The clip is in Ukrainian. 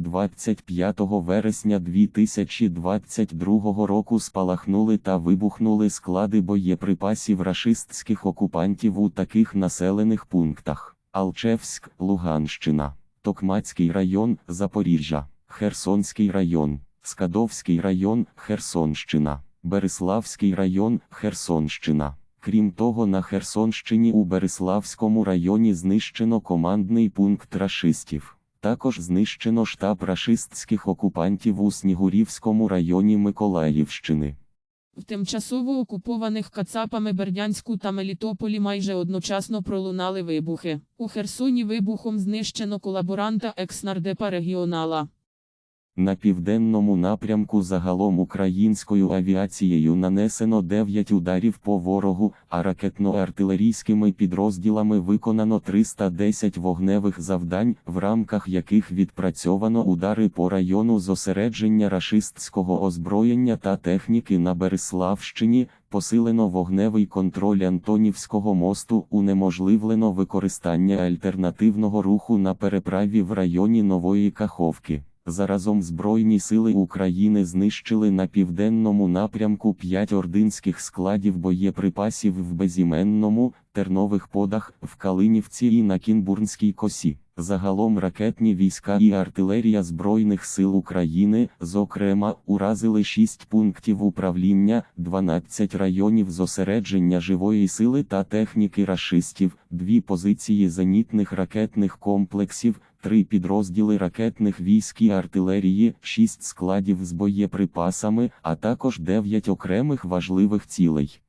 25 вересня 2022 року спалахнули та вибухнули склади боєприпасів рашистських окупантів у таких населених пунктах: Алчевськ, Луганщина, Токмацький район, Запоріжжя, Херсонський район, Скадовський район, Херсонщина, Береславський район, Херсонщина. Крім того, на Херсонщині у Береславському районі знищено командний пункт рашистів. Також знищено штаб рашистських окупантів у Снігурівському районі Миколаївщини. В тимчасово окупованих Кацапами Бердянську та Мелітополі майже одночасно пролунали вибухи. У Херсоні вибухом знищено колаборанта екс-нардепа регіонала. На південному напрямку загалом українською авіацією нанесено 9 ударів по ворогу, а ракетно-артилерійськими підрозділами виконано 310 вогневих завдань, в рамках яких відпрацьовано удари по району зосередження рашистського озброєння та техніки на Береславщині, посилено вогневий контроль Антонівського мосту, унеможливлено використання альтернативного руху на переправі в районі Нової Каховки. Заразом Збройні сили України знищили на південному напрямку 5 ординських складів боєприпасів в безіменному, тернових подах, в Калинівці і на Кінбурнській косі. Загалом ракетні війська і артилерія Збройних сил України, зокрема, уразили 6 пунктів управління, 12 районів зосередження живої сили та техніки рашистів, дві позиції зенітних ракетних комплексів, три підрозділи ракетних військ і артилерії, 6 складів з боєприпасами, а також 9 окремих важливих цілей.